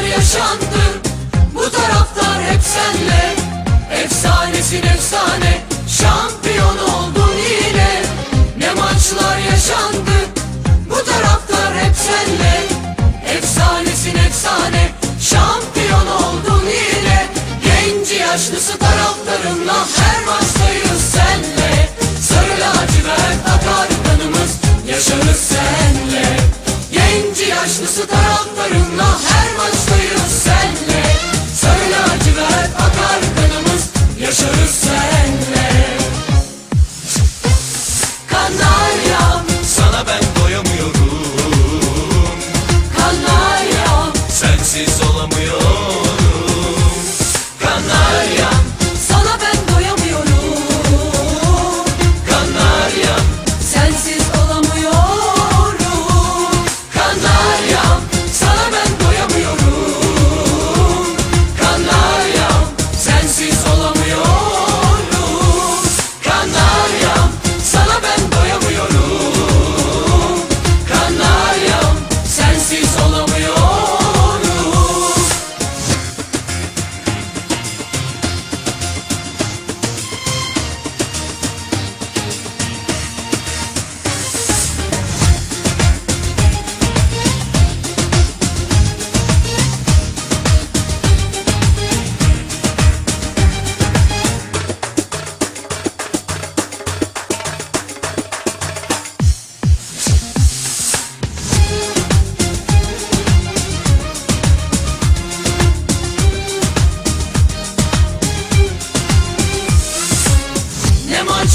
Bunlar yaşandı Bu taraftar hep senle. Efsanesin efsane Şampiyon oldun yine. Ne maçlar yaşandı Bu taraftar hep senle. Efsanesin efsane Şampiyon oldun yine. Genci yaşlısı taraftarınla Her maçtayız senle. Sarı lacivert akar kanımız Yaşarız senle. Genci yaşlısı taraftarınla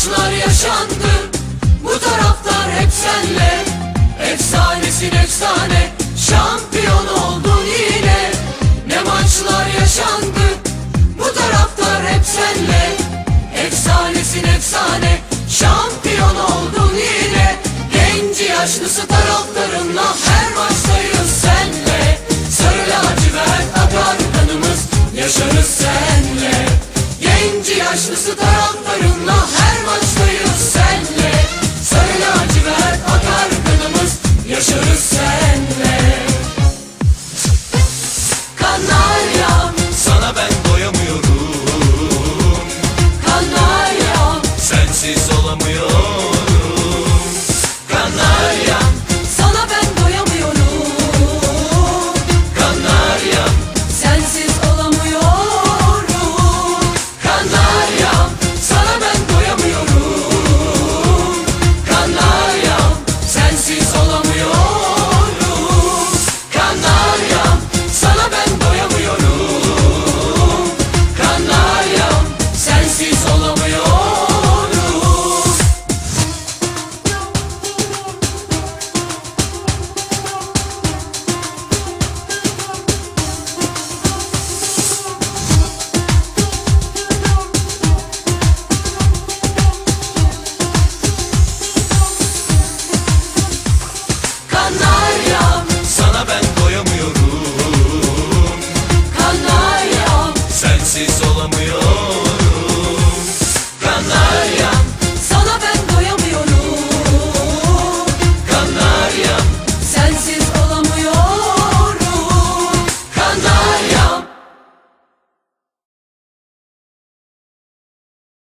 Ne maçlar yaşandı. Bu taraftar hep senle. Efsanesin efsane Şampiyon oldun yine. Ne maçlar yaşandı. Bu taraftar hep senle. Efsanesin efsane Şampiyon oldun yine. Genci yaşlısı taraftarınla Her maçtayız senle. Sarı lacivert akar kanımız Yaşarız senle. Genci yaşlısı taraftarınla her maçtayız